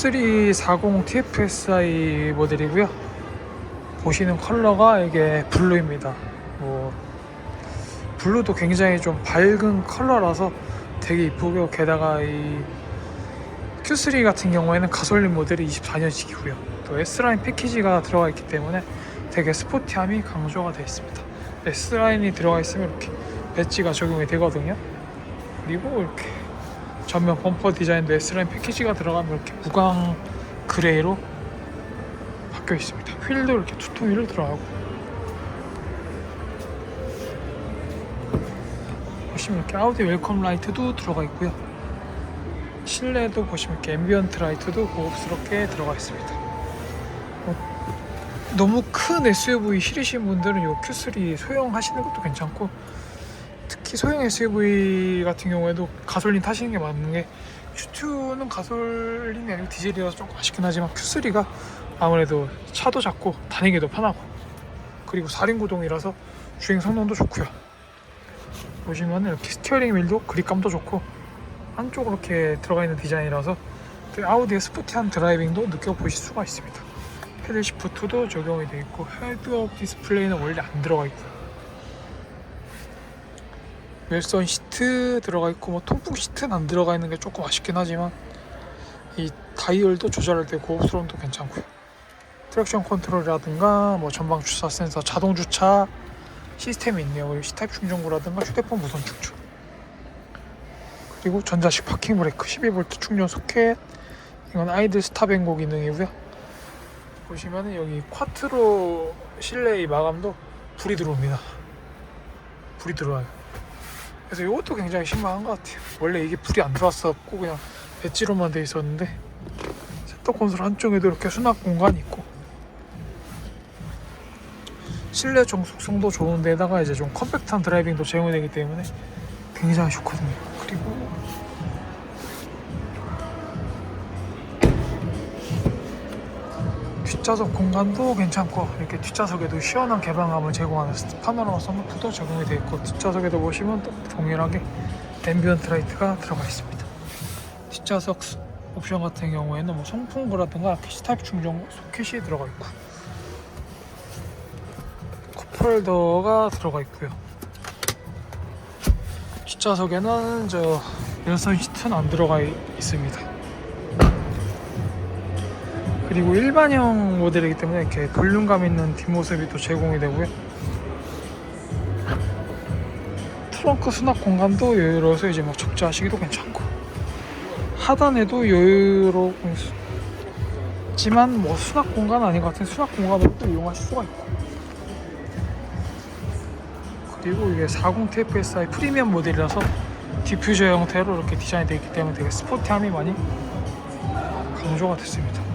Q340 TFSI 모델이고요. 보시는 컬러가 이게 블루입니다. 뭐 블루도 굉장히 좀 밝은 컬러라서 되게 이쁘고 게다가 이 Q3 같은 경우에는 가솔린 모델이 24년식이고요. 또 S라인 패키지가 들어가 있기 때문에 되게 스포티함이 강조가 되어 있습니다. S라인이 들어가 있으면 이렇게 배지가 적용이 되거든요. 그리고 이렇게 전면 범퍼 디자인도 S라인 패키지가 들어가면 이렇게 무광 그레이로 바뀌어 있습니다. 휠도 이렇게 투톤 휠을 들어가고 보시면 이렇게 아우디 웰컴 라이트도 들어가 있고요. 실내도 보시면 이렇게 앰비언트 라이트도 고급스럽게 들어가 있습니다. 어, 너무 큰 SUV 실으신 분들은 이 Q3 소형하시는 것도 괜찮고 특히 소형 SUV 같은 경우에도 가솔린 타시는 게 맞는 게 Q2는 가솔린이 아니고 디젤이라서 조금 아쉽긴 하지만 Q3가 아무래도 차도 작고 다니기도 편하고 그리고 4륜 구동이라서 주행 성능도 좋고요. 보시면 이렇게 스티어링 휠도 그립감도 좋고 안쪽으로 이렇게 들어가 있는 디자인이라서 그 아우디의 스포티한 드라이빙도 느껴보실 수가 있습니다. 패들 시프트도 적용이 되어 있고 헤드업 디스플레이는 원래 안 들어가 있고요. 웰선 시트 들어가 있고 뭐 통풍 시트는 안 들어가 있는 게 조금 아쉽긴 하지만 이 다이얼도 조절할 때 고급스러움도 괜찮고요. 트랙션 컨트롤이라든가 뭐 전방 주차 센서, 자동 주차 시스템이 있네요. 그리고 C타입 충전구라든가 휴대폰 무선 충전. 그리고 전자식 파킹 브레이크, 12V 충전 소켓. 이건 아이들 스탑 앤고 기능이고요. 보시면은 여기 쿼트로 실내 이 마감도 불이 들어옵니다. 불이 들어와요. 그래서 이것도 굉장히 신박한 것 같아요. 원래 이게 불이 안 들어왔었고 그냥 배지로만 돼 있었는데 센터 콘솔 한쪽에도 이렇게 수납 공간이 있고 실내 정숙성도 좋은데다가 이제 좀 컴팩트한 드라이빙도 제공이 되기 때문에 굉장히 좋거든요. 뒷좌석 공간도 괜찮고 이렇게 뒷좌석에도 시원한 개방감을 제공하는 파노라마 선루프도 적용이 되어 있고 뒷좌석에도 보시면 또 동일하게 앰비언트 라이트가 들어가 있습니다. 뒷좌석 스- 옵션 같은 경우에는 뭐 송풍구라든가 캐시 타입 충전구 소켓이 들어가 있고 컵홀더가 들어가 있고요. 뒷좌석에는 저 열선 시트는 안 들어가 있- 있습니다. 그리고 일반형 모델이기 때문에 이렇게 볼륨감 있는 뒷모습이 또 제공이 되고요. 트렁크 수납 공간도 여유로워서 이제 뭐 적재하시기도 괜찮고 하단에도 여유롭지만 뭐 수납 공간 아닌 것 같은 수납 공간으로 또 이용하실 수가 있고 그리고 이게 40 TFSI 프리미엄 모델이라서 디퓨저 형태로 이렇게 디자인되어 있기 때문에 되게 스포티함이 많이 강조가 됐습니다.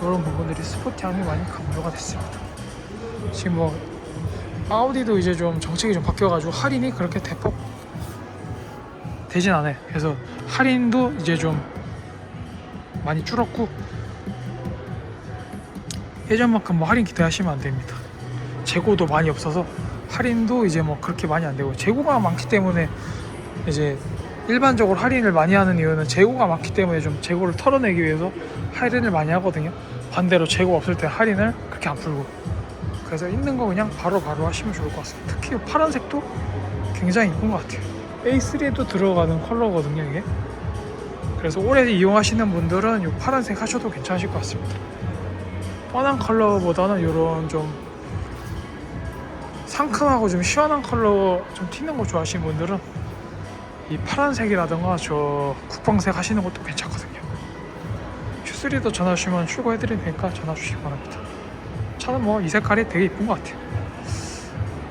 이런 부분들이 스포티함이 많이 강조가 됐습니다. 지금 뭐 아우디도 이제 좀 정책이 좀 바뀌어가지고 할인이 그렇게 대폭 되진 않아요. 그래서 할인도 이제 좀 많이 줄었고 예전만큼 뭐 할인 기대하시면 안 됩니다. 재고도 많이 없어서 할인도 이제 뭐 그렇게 많이 안 되고 재고가 많기 때문에 이제 일반적으로 할인을 많이 하는 이유는 재고가 많기 때문에 좀 재고를 털어내기 위해서 할인을 많이 하거든요. 반대로 재고 없을 때 할인을 그렇게 안 풀고 그래서 있는 거 그냥 바로바로 하시면 좋을 것 같습니다. 특히 이 파란색도 굉장히 이쁜 것 같아요. A3에도 들어가는 컬러거든요, 이게. 그래서 오래 이용하시는 분들은 이 파란색 하셔도 괜찮으실 것 같습니다. 뻔한 컬러보다는 이런 좀 상큼하고 좀 시원한 컬러 좀 튀는 거 좋아하시는 분들은 이 파란색이라던가 저 국방색 하시는 것도 괜찮거든요. Q3도 전화 주시면 출고해드릴 테니까 전화 주시기 바랍니다. 차는 뭐 이 색깔이 되게 이쁜 것 같아요.